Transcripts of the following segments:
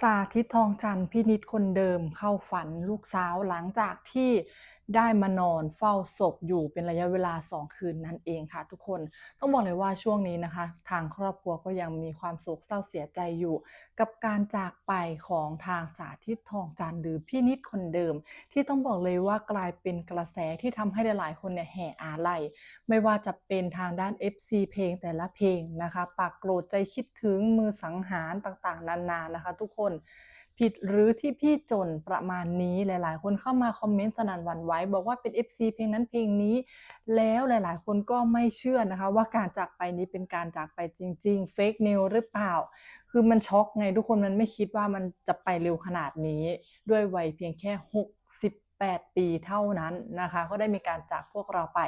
สาธิตทองจันทร์พินิษคนเดิมเข้าฝันลูกสาวหลังจากที่ ได้มานอนเฝ้าศพอยู่เป็นระยะเวลา 2 คืนนั่นเองค่ะทุกคนต้องบอกเลยว่าช่วงนี้นะคะ ทางครอบครัวก็ยังมีความโศกเศร้าเสียใจอยู่ กับการจากไปของทางสาธิตทองจันหรือพี่นิดคนเดิม ที่ต้องบอกเลยว่ากลายเป็นกระแสที่ทำให้หลายๆคนเนี่ยแห่อาลัยไม่ว่าจะเป็นทางด้าน FC เพลงแต่ละเพลงนะคะ ปากโกรธใจคิดถึงมือสังหารต่างๆ นานานะคะ ทุกคน ผิดหรือที่พี่จนประมาณนี้หลาย ๆ คนเข้ามาคอมเมนต์สนั่นหวั่นไหวบอกว่าเป็น FC เพลงนั้นเพลงนี้ แล้วหลาย ๆ คนก็ไม่เชื่อนะคะ ว่าการจากไปนี้เป็นการจากไปจริง ๆ เฟกนิวหรือเปล่า คือมันช็อกไงทุกคนมันไม่คิดว่ามันจะไปเร็วขนาดนี้ ด้วยวัยเพียงแค่ 8 ปีเท่านั้นนะคะ ก็ได้มีการจากพวกเราไป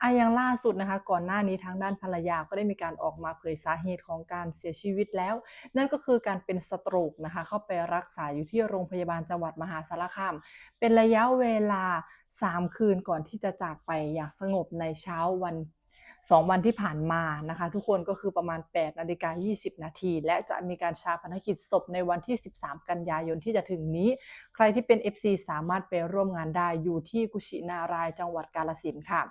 อะอย่างล่าสุดนะคะ ก่อนหน้านี้ทางด้านภรรยาก็ได้มีการออกมาเผยสาเหตุของการเสียชีวิตแล้ว นั่นก็คือการเป็นสโตรกนะคะ เข้าไปรักษาอยู่ที่โรงพยาบาลจังหวัดมหาสารคาม เป็นระยะเวลา 3 คืนก่อนที่จะจากไปอย่างสงบในเช้าวัน 2 วันที่ผ่านมานะคะ ทุกคนก็คือประมาณ8นาฬิกา20 นาที และจะมีการชาปนกิจศพในวันที่ 13 กันยายนที่จะถึงนี้ ใครที่เป็น FC สามารถไปร่วมงานได้อยู่ที่กุชินารายจังหวัดกาลสินธุ์ค่ะ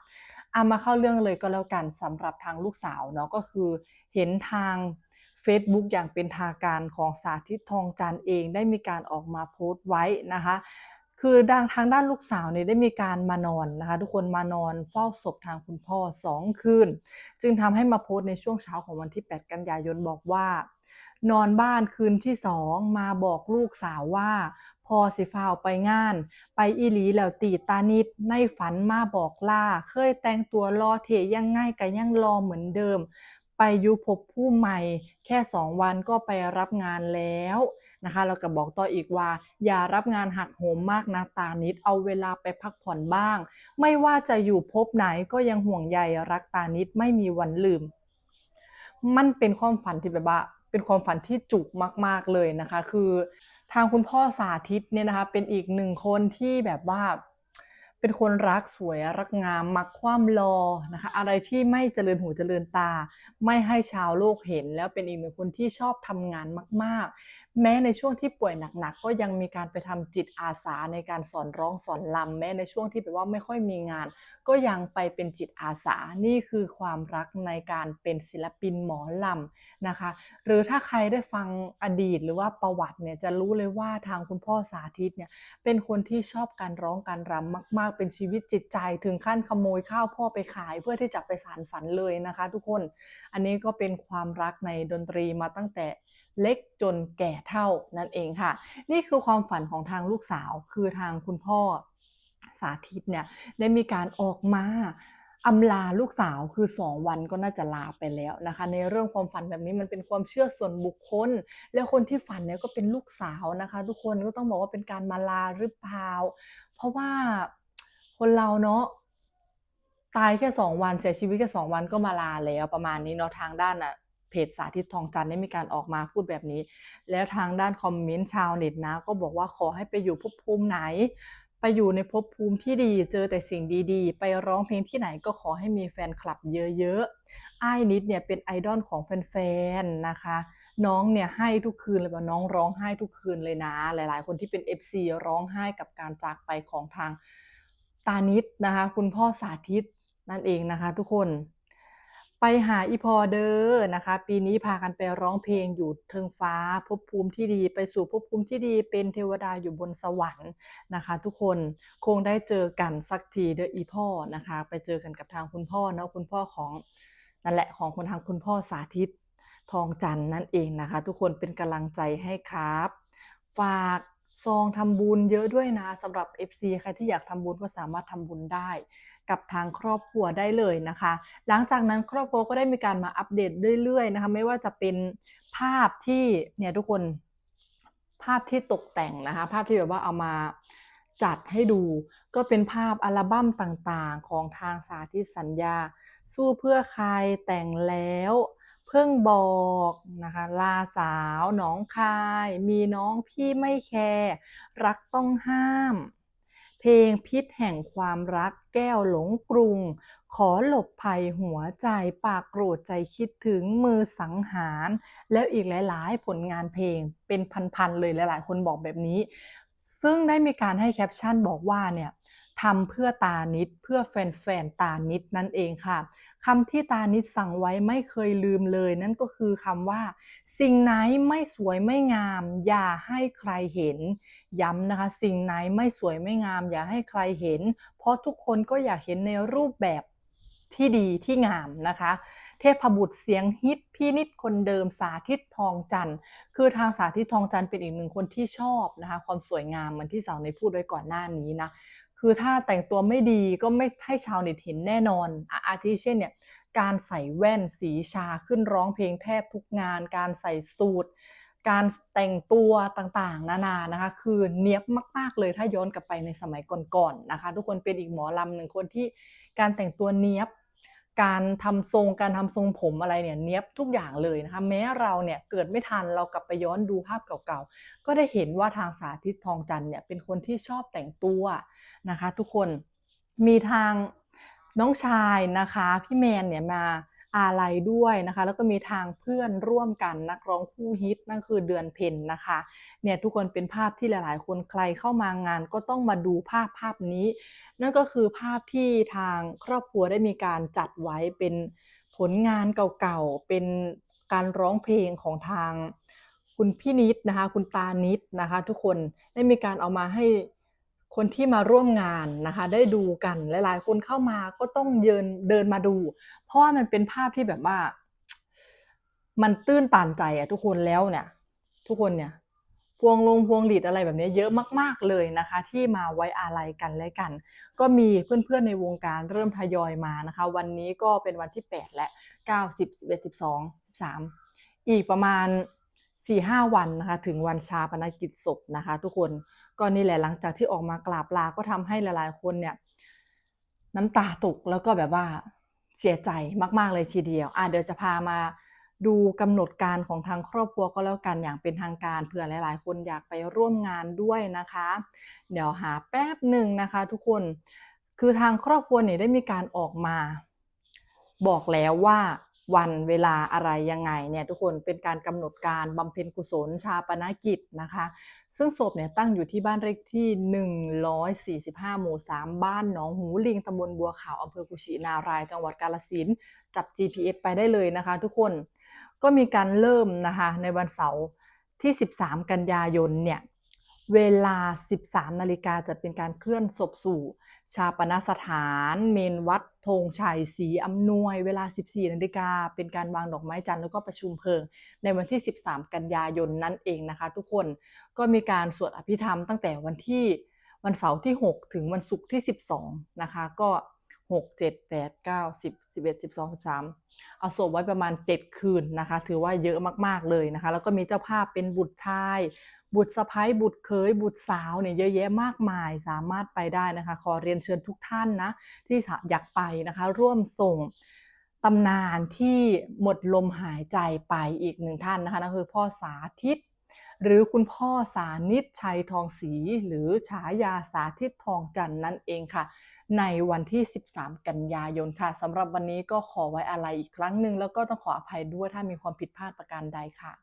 เอามาเข้าเรื่องเลยก็แล้วกันสำหรับทางลูกสาวเนาะก็คือเห็นทาง Facebook อย่างเป็นทางการของสาธิตทองจันเองได้มีการออกมาโพสต์ไว้นะคะ คือดังทางด้านลูกสาวเนี่ยได้มีการมานอนนะคะ ทุกคนมานอนเฝ้าศพทางคุณพ่อ2คืน จึงทำให้มาโพสต์ในช่วงเช้าของวันที่ 8 กันยายนบอกว่า นอนบ้านคืนที่2มาบอกลูกสาวว่า พอสิฟ้าวไปงาน ไปอีหลีแล้วตีตานิดในฝันมาบอกลาเคยแต่งตัวรอเทยังง่ายก็ยังรอเหมือนเดิม ไปยุพบผู้ใหม่ แค่2วันก็ไปรับงานแล้ว นะคะแล้วก็บอกต่ออีกว่า อย่ารับงานหักโหมมากนะตานิดเอาเวลาไปพักผ่อนบ้าง ไม่ว่าจะอยู่พบไหนก็ยังห่วงใยรักตานิดไม่มีวันลืม มันเป็นความฝันที่แบบว่าเป็นความฝันที่จุกมาก ๆเลยนะคะ คือทางคุณพ่อสาธิตเนี่ยนะคะเป็นอีกหนึ่งคนที่แบบว่า เป็นคนรักสวยรักงามมักความรอนะคะ อะไรที่ไม่เจริญหูเจริญตา ไม่ให้ชาวโลกเห็น แล้วเป็นอีกหนึ่งคนที่ชอบทำงานมาก ๆ แม้ในช่วงที่ป่วยหนัก ๆ ก็ยังมีการไปทำจิตอาสาในการสอนร้องสอนรำแม้ในช่วงที่แบบว่าไม่ค่อยมีงาน ก็ยังไปเป็นจิตอาสานี่คือความรักในการเป็นศิลปินหมอลำนะคะ หรือถ้าใครได้ฟังอดีตหรือว่าประวัติเนี่ยจะรู้เลยว่าทางคุณพ่อสาธิตเนี่ยเป็นคนที่ชอบการร้องการรำมากๆเป็นชีวิตจิตใจถึงขั้นขโมยข้าวพ่อไปขาย เพื่อที่จะไปสารฝันเลยนะคะ ทุกคนอันนี้ก็เป็นความรักในดนตรีมาตั้งแต่เล็กจนแก่เท่านั่นเองค่ะ นี่คือความฝันของทางลูกสาวคือทางคุณพ่อสาธิตเนี่ยได้มีการออกมาอำลาลูกสาวคือ 2 วันก็น่าจะลาไปแล้วนะคะ ในเรื่องความฝันแบบนี้มันเป็นความเชื่อส่วนบุคคล แล้วคนที่ฝันเนี่ยก็เป็นลูกสาวนะคะ ทุกคนก็ต้องบอกว่าเป็นการมาลาหรือเปล่า เพราะว่า คนเราเนาะตายแค่2วันเสียชีวิตแค่2วันก็มาลาแล้วประมาณนี้เนาะทางด้านน่ะเพจสาธิตทองจันได้มีการออกมาพูดแบบนี้ แล้วทางด้านคอมเมนต์ชาวเน็ตนะ ก็บอกว่าขอให้ไปอยู่ภพภูมิไหน ไปอยู่ในภพภูมิที่ดี เจอแต่สิ่งดีๆ ไปร้องเพลงที่ไหนก็ขอให้มีแฟนคลับเยอะๆ อ้ายนิดเนี่ยเป็นไอดอลของแฟนๆนะคะ น้องเนี่ยให้ทุกคืนเลยว่าน้องร้องไห้ทุกคืนเลยนะ หลายๆ คนที่เป็น FC ร้องไห้กับการจากไปของทาง ตานิดนะคะ คุณพ่อสาธิตนั่นเองนะคะ ทุกคนไปหาอีพอเดอร์นะคะ ปีนี้พากันไปร้องเพลงอยู่เทิงฟ้าภพภูมิที่ดีไปสู่ภพภูมิที่ดีเป็นเทวดาอยู่บนสวรรค์นะคะ ทุกคนคงได้เจอกันสักทีเด้ออีพ่อนะคะ ไปเจอกันกับทางคุณพ่อเนาะคุณพ่อของนั่นแหละของคนทางคุณพ่อสาธิตทองจันนั่นเองนะคะ ทุกคนเป็นกำลังใจให้ครับ ฝาก ซองทำบุญเยอะด้วยนะสำหรับ FC ใครที่อยากทำบุญก็สามารถทำบุญได้ กับทางครอบครัวได้เลยนะคะ หลังจากนั้นครอบครัวก็ได้มีการมาอัปเดตเรื่อยๆนะคะไม่ว่าจะเป็นภาพที่เนี่ยทุกคนภาพที่ตกแต่งนะคะ ภาพที่แบบว่าเอามาจัดให้ดูก็เป็นภาพอัลบั้มต่างๆ ของทางสาธิตสัญญา สู้เพื่อใครแต่งแล้ว เพิ่งบอกนะคะ ลาสาวหนองคาย มีน้องพี่ไม่แคร์รักต้องห้าม เพลงพิษแห่งความรักแก้วหลงกรุง ขอหลบภัยหัวใจปากโกรธใจคิดถึงมือสังหาร แล้วอีกหลาย ๆ ผลงานเพลงเป็นพัน ๆ เลยหลาย ๆ คนบอกแบบนี้ ซึ่งได้มีการให้แคปชั่นบอกว่าเนี่ย ทำเพื่อตานิดเพื่อแฟนๆตานิดนั่นเองค่ะคำที่ตานิดสั่งไว้ไม่เคยลืมเลย นั่นก็คือคำว่า สิ่งไหนไม่สวยไม่งาม อย่าให้ใครเห็น ย้ำนะคะ สิ่งไหนไม่สวยไม่งาม อย่าให้ใครเห็น เพราะทุกคนก็อยากเห็นในรูปแบบที่ดีที่งามนะคะ เทพบุตรเสียงฮิตพี่นิดคนเดิมสาธิตทองจันทร์คือทางสาธิตทองจันทร์เป็นอีกหนึ่งคนที่ชอบนะคะ ความสวยงามเหมือนที่สาวในพูดไว้ก่อนหน้านี้นะ คือถ้าแต่งตัวไม่ดีก็ไม่ให้ชาวเน็ตเห็นแน่นอนอะอาทิเช่นเนี่ยการใส่แว่นสีชาขึ้นร้องเพลงแทบทุกงาน การใส่สูทการแต่งตัวต่างๆ นานานะคะ คือเนี้ยบมากๆเลยถ้าย้อนกลับไปในสมัยก่อนๆนะคะ ทุกคนเป็นอีกหมอลำหนึ่งคนที่การแต่งตัวเนี้ยบ การทำทรงการทำทรงผมอะไรเนี่ยเนี้ยบทุกอย่างเลยนะคะแม้เราเนี่ยเกิดไม่ทันเรากลับไปย้อนดูภาพเก่าๆ ก็ได้เห็นว่าทางสาธิตทองจันเนี่ยเป็นคนที่ชอบแต่งตัวนะคะ ทุกคนมีทางน้องชายนะคะ พี่แมนเนี่ยมา อาลัยด้วยนะคะ แล้วก็มีทางเพื่อนร่วมกันนักร้องคู่ฮิตนั่นคือเดือนเพ็ญนะคะเนี่ยทุกคนเป็นภาพที่หลาย ๆ คนใครเข้ามางานก็ต้องมาดูภาพภาพนี้ นั่นก็คือภาพที่ทางครอบครัวได้มีการจัดไว้เป็นผลงานเก่าๆเป็นการร้องเพลงของทางคุณพี่นิดนะคะ คุณตานิดนะคะ ทุกคนได้มีการเอามาให้ คนที่มาร่วมงานนะคะ ได้ดูกันหลายๆ คนเข้ามาก็ต้องเยินเดินมาดู เพราะว่ามันเป็นภาพที่แบบว่า มันตื้นตันใจอะทุกคนแล้วเนี่ย ทุกคนเนี่ย พวงลงพวงหลีดอะไรแบบนี้เยอะมาก ๆเลยนะคะ ที่มาไว้อาลัยกันและกัน ก็มีเพื่อนๆในวงการเริ่มทยอยมานะคะ วันนี้ก็เป็นวันที่ 8 และ 9 10 11 12 13 อีกประมาณ 4-5วันนะคะถึงวันชาปนกิจศพนะคะ ทุกคนก็นี่แหละหลังจากที่ออกมากราบลาก็ทำให้หลายๆ คนเนี่ย น้ำตาตกแล้วก็แบบว่าเสียใจมากๆเลยทีเดียวอะเดี๋ยวจะพามาดูกำหนดการของทางครอบครัวก็แล้วกันอย่างเป็นทางการเผื่อหลาย ๆ คนอยากไปร่วมงานด้วยนะคะ เดี๋ยวหาแป๊บหนึ่งนะคะ ทุกคนคือทางครอบครัวเนี่ยได้มีการออกมา บอกแล้วว่า วันเวลาอะไรยังไงเนี่ยทุกคนเป็นการกำหนดการบำเพ็ญกุศลชาปนกิจนะคะ ซึ่งศพเนี่ยตั้งอยู่ที่บ้านเลขที่ 145 หมู่ 3 บ้านหนองหูลิงตำบลบัวขาวอำเภอกุชินาราย จังหวัดกาฬสินจับ GPS ไปได้เลยนะคะ ทุกคนก็มีการเริ่มนะคะในวันเสาร์ที่ 13 กันยายนเนี่ย เวลา 13 นาฬิกาจะเป็นการเคลื่อนศพสู่ ชาปนสถาน เมนวัดธงชัยศรีอำนวย เวลา 14 นาฬิกาเป็นการวางดอกไม้จันทร์แล้วก็ประชุมเพลิง ในวันที่ 13 กันยายนนั่นเองนะคะ ทุกคนก็มีการสวดอภิธรรมตั้งแต่วันที่วันเสาร์ที่ 6 ถึงวันศุกร์ที่ 12 นะคะ ก็ 6 7 8 9 10 11 12 13เอาศพไว้ประมาณ7คืนนะคะ ถือว่าเยอะมากๆเลยนะคะ แล้วก็มีเจ้าภาพเป็นบุตรชาย บุตรสะพ้ายบุตรเคย บุตรสาวเนี่ยเยอะแยะมากมายสามารถไปได้นะคะ ขอเรียนเชิญทุกท่านนะ ที่อยากไปนะคะ ร่วมส่งตำนานที่หมดลมหายใจไปอีกหนึ่งท่านนะคะนั่นคือพ่อสาธิต หรือคุณพ่อสานิตชัยทองศรีหรือฉายาสาธิตทองจันนั่นเองค่ะ ในวันที่ 13 กันยายนค่ะสำหรับวันนี้ก็ขอไว้อะไรอีกครั้งหนึ่งแล้วก็ต้องขออภัยด้วยถ้ามีความผิดพลาดประการใดค่ะ